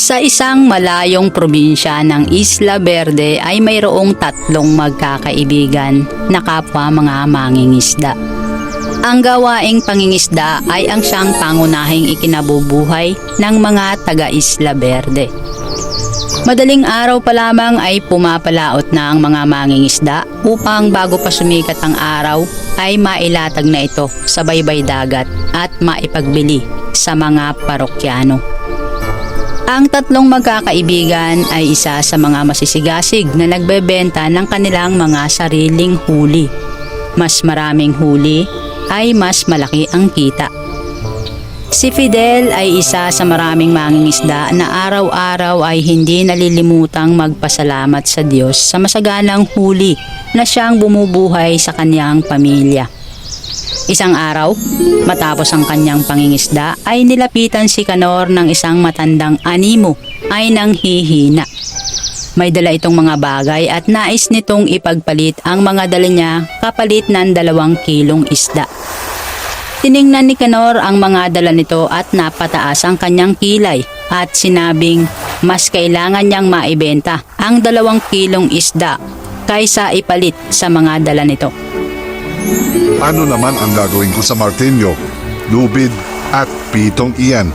Sa isang malayong probinsya ng Isla Verde ay mayroong tatlong magkakaibigan na kapwa mga mangingisda. Ang gawaing pangingisda ay ang siyang pangunahing ikinabubuhay ng mga taga Isla Verde. Madaling araw pa lamang ay pumapalaot na ang mga mangingisda upang bago pa sumikat ang araw ay mailatag na ito sa baybay dagat at maipagbili sa mga parokyano. Ang tatlong magkakaibigan ay isa sa mga masisigasig na nagbebenta ng kanilang mga sariling huli. Mas maraming huli ay mas malaki ang kita. Si Fidel ay isa sa maraming mangingisda na araw-araw ay hindi nalilimutang magpasalamat sa Diyos sa masaganang huli na siyang bumubuhay sa kanyang pamilya. Isang araw, matapos ang kanyang pangingisda, ay nilapitan si Kanor ng isang matandang animo ay nang hihina. May dala itong mga bagay at nais nitong ipagpalit ang mga dala niya kapalit ng dalawang kilong isda. Tiningnan ni Kanor ang mga dala nito at napataas ang kanyang kilay at sinabing mas kailangan niyang maibenta ang dalawang kilong isda kaysa ipalit sa mga dala nito. Ano naman ang gagawin ko sa Martinyo, Lubid at Pitong iyan?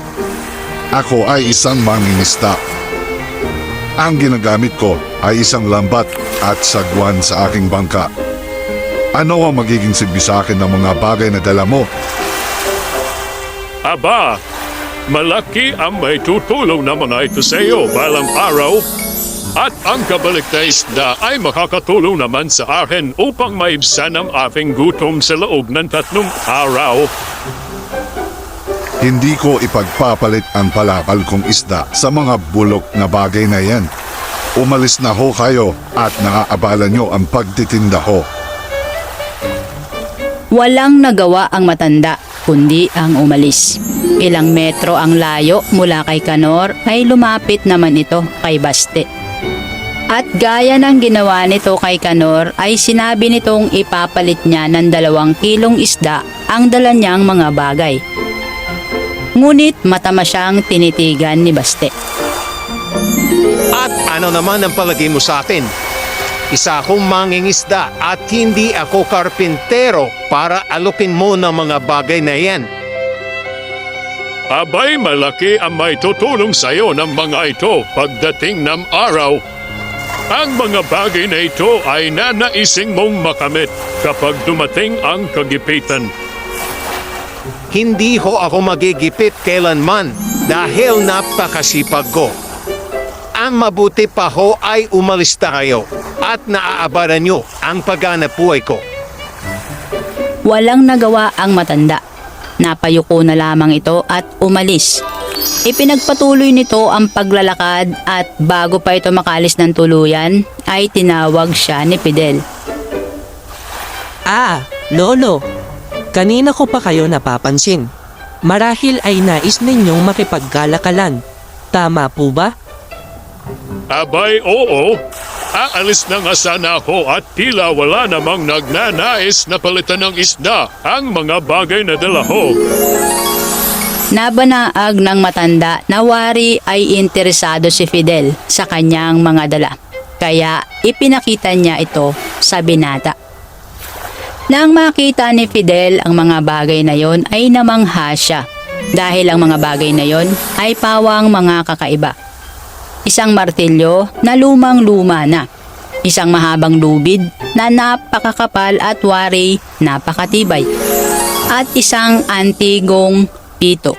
Ako ay isang mangingisda. Ang ginagamit ko ay isang lambat at sagwan sa aking bangka. Ano ang magiging silbi sa akin ng mga bagay na dala mo? Aba, malaki ang may tutulong na mga ito sa iyo balang araw at ang kabalik na isda ay makakatulong naman sa akin upang maibsan ang aking gutom sa loob ng tatlong araw. Hindi ko ipagpapalit ang palakal kong isda sa mga bulok na bagay na yan. Umalis na ho kayo at naaabala nyo ang pagtitinda ho. Walang nagawa ang matanda, kundi ang umalis. Ilang metro ang layo mula kay Kanor ay lumapit naman ito kay Baste. At gaya ng ginawa nito kay Kanor ay sinabi nitong ipapalit niya ng dalawang kilong isda ang dala niyang mga bagay. Ngunit matama siyang tinitigan ni Baste. At ano naman ang palagay mo sa akin? Isa akong mangingisda at hindi ako karpintero para alukin mo ng mga bagay na yan. Abay, malaki ang may tutulong sa iyo ng mga ito pagdating ng araw. Ang mga bagay na ito ay nanaising mong makamit kapag dumating ang kagipitan. Hindi ho ako magigipit kailanman dahil napakasipag ko. Ang mabuti pa ho ay umalis na kayo at naaabaran nyo ang pagganap buhay ko. Walang nagawa ang matanda. Napayuko na lamang ito at umalis. Ipinagpatuloy nito ang paglalakad at bago pa ito makalis ng tuluyan ay tinawag siya ni Fidel. Ah, Lolo. Kanina ko pa kayo napapansin. Marahil ay nais ninyong makipagkalakalan. Tama po ba? Abay, oo. Aalis na nga sana ako at tila wala namang nagnanais na palitan ng isda ang mga bagay na dala ho. Nabanaag ng matanda na wari ay interesado si Fidel sa kanyang mga dala. Kaya ipinakita niya ito sa binata. Nang makita ni Fidel ang mga bagay na yon ay namangha siya dahil ang mga bagay na yon ay pawang mga kakaiba. Isang martilyo na lumang-luma na. Isang mahabang lubid na napakakapal at wari napakatibay. At isang antigong pito.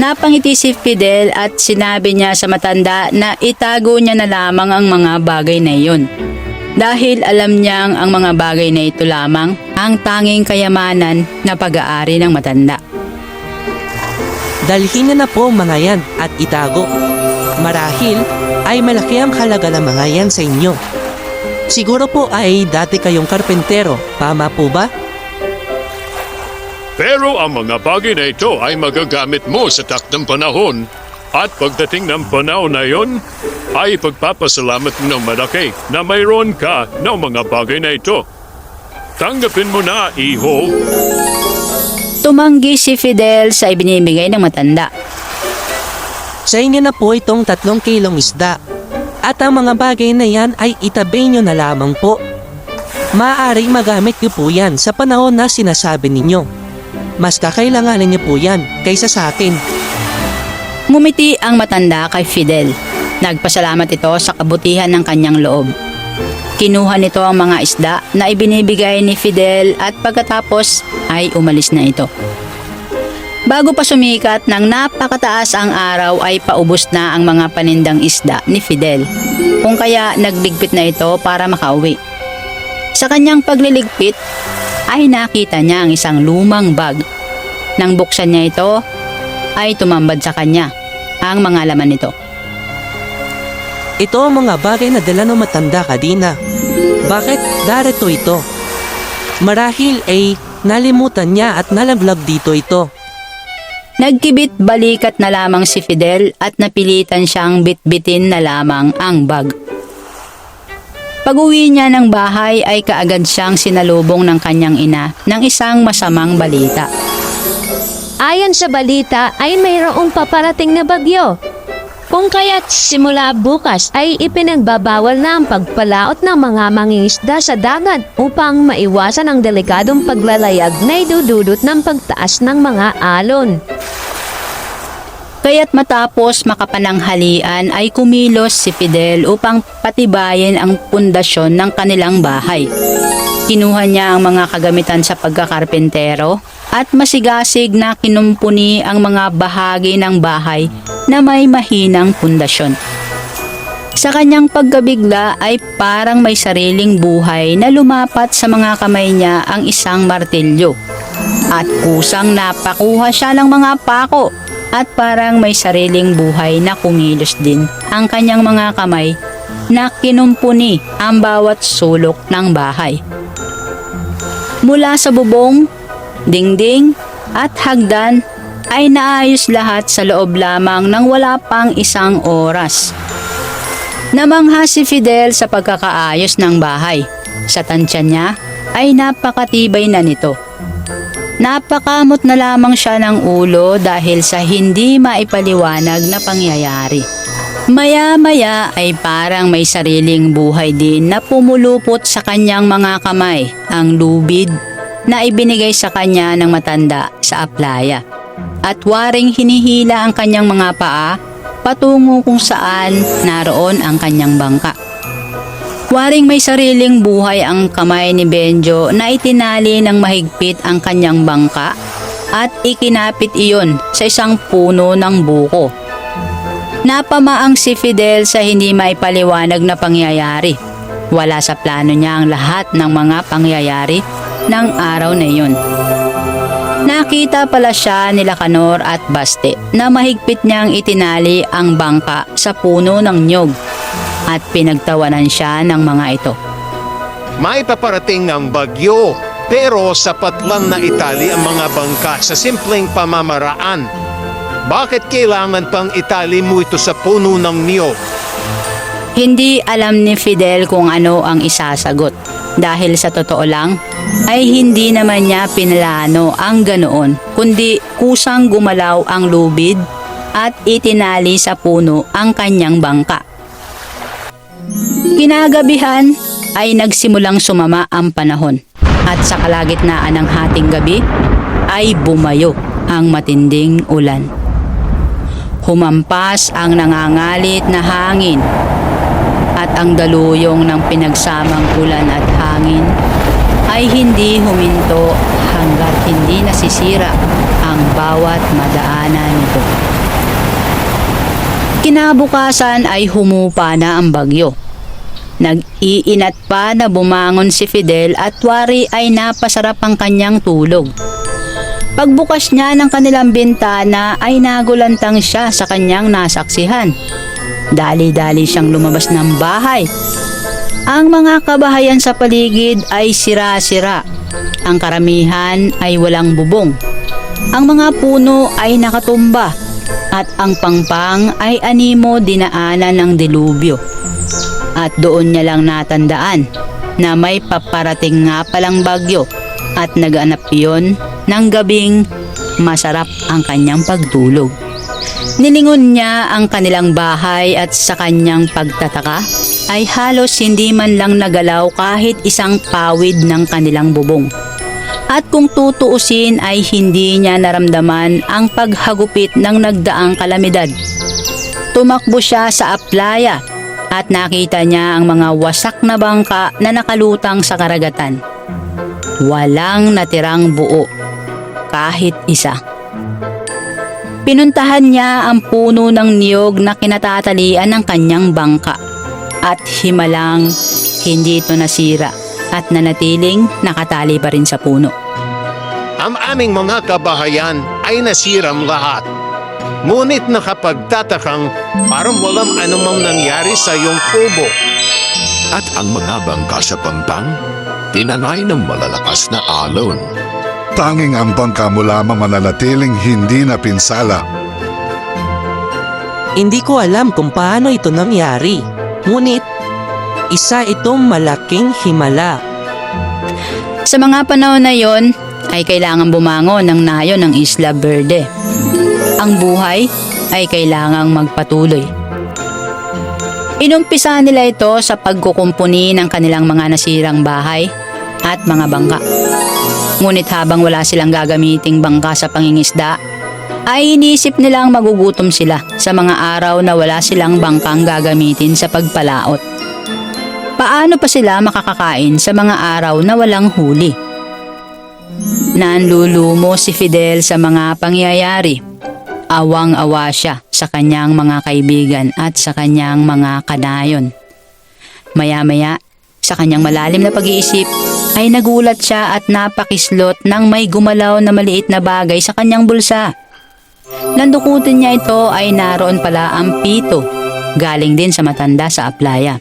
Napangiti si Fidel at sinabi niya sa matanda na itago niya na lamang ang mga bagay na iyon. Dahil alam niyang ang mga bagay na ito lamang ang tanging kayamanan na pag-aari ng matanda. Dalhin na na po mga yan at itago. Marahil ay malaki ang halaga ng mga yan sa inyo. Siguro po ay dati kayong karpentero, tama po ba? Pero ang mga bagay na ito ay magagamit mo sa takdang panahon. At pagdating ng panahon na yon, ay pagpapasalamat mo ng malaki na mayroon ka ng mga bagay na ito. Tanggapin mo na, iho. Tumanggi si Fidel sa ibinibigay ng matanda. Sa inyo na po itong tatlong kilong isda. At ang mga bagay na yan ay itabi nyo na lamang po. Maaaring magamit niyo po yan sa panahon na sinasabi ninyo. Mas kakailanganin niyo po yan kaysa sa akin. Ngumiti ang matanda kay Fidel. Nagpasalamat ito sa kabutihan ng kanyang loob. Kinuha nito ang mga isda na ibinibigay ni Fidel at pagkatapos ay umalis na ito. Bago pa sumikat ng napakataas ang araw ay paubos na ang mga panindang isda ni Fidel. Kung kaya nagligpit na ito para makauwi. Sa kanyang pagliligpit ay nakita niya ang isang lumang bag. Nang buksan niya ito ay tumambad sa kanya ang mga laman nito. Ito ang mga bagay na dala ng matanda kadina. Bakit darito ito? Marahil ay nalimutan niya at nalaglag dito ito. Nagkibit balikat na lamang si Fidel at napilitan siyang bitbitin na lamang ang bag. Pag-uwi niya ng bahay ay kaagad siyang sinalubong ng kanyang ina ng isang masamang balita. Ayon sa balita ay mayroong paparating na bagyo. Kung kaya't simula bukas ay ipinagbabawal na ang pagpalaot ng mga mangingisda sa dagat upang maiwasan ang delikadong paglalayag na idududot ng pagtaas ng mga alon. Kaya't matapos makapananghalian ay kumilos si Fidel upang patibayin ang pundasyon ng kanilang bahay. Kinuha niya ang mga kagamitan sa pagkakarpentero at masigasig na kinumpuni ang mga bahagi ng bahay na may mahinang pundasyon. Sa kanyang pagkabigla ay parang may sariling buhay na lumapat sa mga kamay niya ang isang martilyo. At kusang napakuha siya ng mga pako at parang may sariling buhay na kumilos din ang kanyang mga kamay na kinumpuni ang bawat sulok ng bahay. Mula sa bubong, dingding at hagdan ay naayos lahat sa loob lamang ng wala pang isang oras. Namangha si Fidel sa pagkakaayos ng bahay. Sa tansya niya ay napakatibay na nito. Napakamot na lamang siya ng ulo dahil sa hindi maipaliwanag na pangyayari. Maya-maya ay parang may sariling buhay din na pumulupot sa kanyang mga kamay, ang lubid na ibinigay sa kanya ng matanda sa aplaya. At waring hinihila ang kanyang mga paa patungo kung saan naroon ang kanyang bangka. Waring may sariling buhay ang kamay ni Benjo na itinali ng mahigpit ang kanyang bangka at ikinapit iyon sa isang puno ng buko. Napamaang si Fidel sa hindi maipaliwanag na pangyayari. Wala sa plano niya ang lahat ng mga pangyayari ng araw na iyon. Nakita pala siya ni Lacanor at Baste na mahigpit niyang itinali ang bangka sa puno ng nyog at pinagtawanan siya ng mga ito. May paparating ng bagyo, pero sapat lang na itali ang mga bangka sa simpleng pamamaraan. Bakit kailangan pang itali mo ito sa puno ng niyog? Hindi alam ni Fidel kung ano ang isasagot dahil sa totoo lang ay hindi naman niya pinlano ang ganoon kundi kusang gumalaw ang lubid at itinali sa puno ang kanyang bangka. Kinagabihan ay nagsimulang sumama ang panahon at sa kalagitnaan ng hating gabi ay bumayo ang matinding ulan. Humampas ang nangangalit na hangin at ang daluyong ng pinagsamang ulan at hangin ay hindi huminto hanggat hindi nasisira ang bawat madaanan nito. Kinabukasan ay humupa na ang bagyo. Nag-iinat pa na bumangon si Fidel at wari ay napasarap ang kanyang tulog. Pagbukas niya ng kanilang bintana ay nagulantang siya sa kanyang nasaksihan. Dali-dali siyang lumabas ng bahay. Ang mga kabahayan sa paligid ay sira-sira. Ang karamihan ay walang bubong. Ang mga puno ay nakatumba at ang pangpang ay animo dinaanan ng dilubyo. At doon niya lang natandaan na may paparating nga palang bagyo at naganap iyon ng gabing masarap ang kanyang pagtulog. Nilingon niya ang kanilang bahay at sa kanyang pagtataka ay halos hindi man lang nagalaw kahit isang pawid ng kanilang bubong. At kung tutuusin ay hindi niya naramdaman ang paghagupit ng nagdaang kalamidad. Tumakbo siya sa aplaya at nakita niya ang mga wasak na bangka na nakalutang sa karagatan. Walang natirang buo, kahit isa. Pinuntahan niya ang puno ng niyog na kinatatalian ng kanyang bangka at himalang hindi ito nasira at nanatiling nakatali pa rin sa puno. Ang aming mga kabahayan ay nasiram lahat. Ngunit nakapagtatakang parang walang anumang nangyari sa iyong kubo. At ang mga bangka sa pampang, tinanay ng malalakas na alon. Tanging ang bangka mo lamang mananatiling hindi na pinsala. Hindi ko alam kung paano ito nangyari. Ngunit, isa itong malaking himala. Sa mga panahon na yon ay kailangan bumangon ng nayon ng Isla Verde. Ang buhay ay kailangang magpatuloy. Inumpisa nila ito sa pagkukumpuni ng kanilang mga nasirang bahay at mga bangka. Ngunit habang wala silang gagamiting bangka sa pangingisda, ay iniisip nilang magugutom sila sa mga araw na wala silang bangkang gagamitin sa pagpalaot. Paano pa sila makakakain sa mga araw na walang huli? Nanlulumo si Fidel sa mga pangyayari. Awang-awa siya sa kanyang mga kaibigan at sa kanyang mga kanayon. Maya-maya, sa kanyang malalim na pag-iisip, ay nagulat siya at napakislot ng may gumalaw na maliit na bagay sa kanyang bulsa. Nandukutin niya ito ay naroon pala ang pito, galing din sa matanda sa aplaya.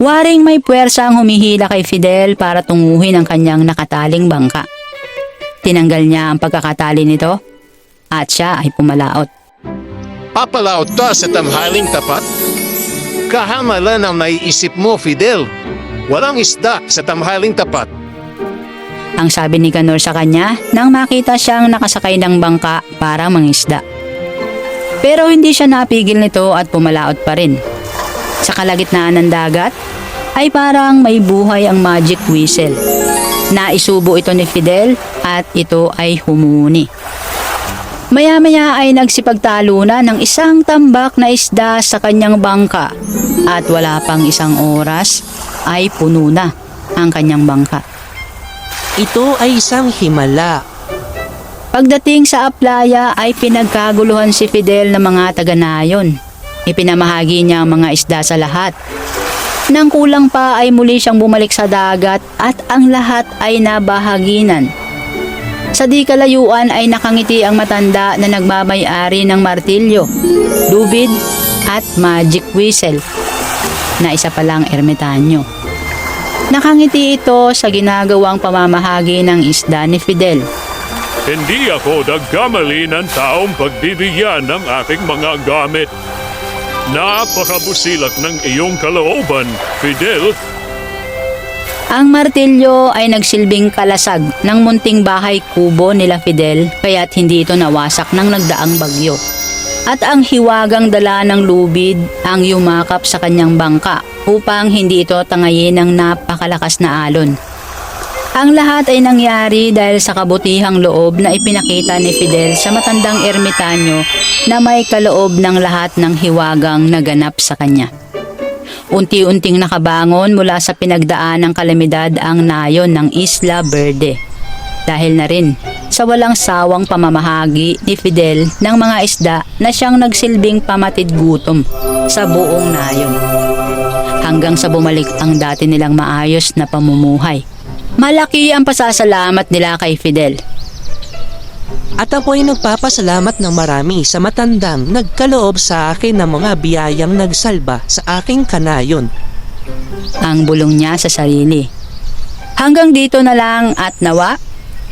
Waring may puwersa ang humihila kay Fidel para tunguhin ang kanyang nakataling bangka. Tinanggal niya ang pagkakatali nito at siya ay pumalaot. Papalaot ka sa tamhaling tapat? Kahamalan ang naiisip mo, Fidel. Walang isda sa tamhaling tapat. Ang sabi ni Kanor sa kanya nang makita siyang nakasakay ng bangka para mangisda. Pero hindi siya napigil nito at pumalaot pa rin. Sa kalagitnaan ng dagat ay parang may buhay ang magic whistle. Naisubo ito ni Fidel at ito ay humuni. Maya-maya ay nagsipagtalo na ng isang tambak na isda sa kanyang bangka at wala pang isang oras ay puno na ang kanyang bangka. Ito ay isang himala. Pagdating sa aplaya ay pinagkaguluhan si Fidel ng mga taga-nayon. Ipinamahagi niya ang mga isda sa lahat. Nang kulang pa ay muli siyang bumalik sa dagat at ang lahat ay nabahaginan. Sa di kalayuan ay nakangiti ang matanda na nagmamayari ng martilyo, lubid at magic whistle na isa palang ermitanyo. Nakangiti ito sa ginagawang pamamahagi ng isda ni Fidel. Hindi ako nagkamali ng taong pagbibigyan ng aking mga gamit. Napakabusilak ng iyong kalooban, Fidel. Ang martilyo ay nagsilbing kalasag ng munting bahay kubo nila Fidel kaya't hindi ito nawasak ng nagdaang bagyo. At ang hiwagang dala ng lubid ang yumakap sa kanyang bangka upang hindi ito tangayin ng napakalakas na alon. Ang lahat ay nangyari dahil sa kabutihang loob na ipinakita ni Fidel sa matandang ermitanyo na may kaloob ng lahat ng hiwagang naganap sa kanya. Unti-unting nakabangon mula sa pinagdaan ng kalamidad ang nayon ng Isla Verde. Dahil na rin sa walang sawang pamamahagi ni Fidel ng mga isda na siyang nagsilbing pamatid gutom sa buong nayon. Hanggang sa bumalik ang dati nilang maayos na pamumuhay. Malaki ang pasasalamat nila kay Fidel. At ako ay nagpapasalamat ng marami sa matandang nagkaloob sa akin ng mga biyayang nagsalba sa aking kanayon. ang bulong niya sa sarili. Hanggang dito na lang at nawa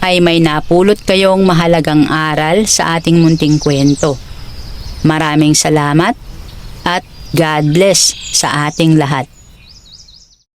ay may napulot kayong mahalagang aral sa ating munting kwento. Maraming salamat at God bless sa ating lahat.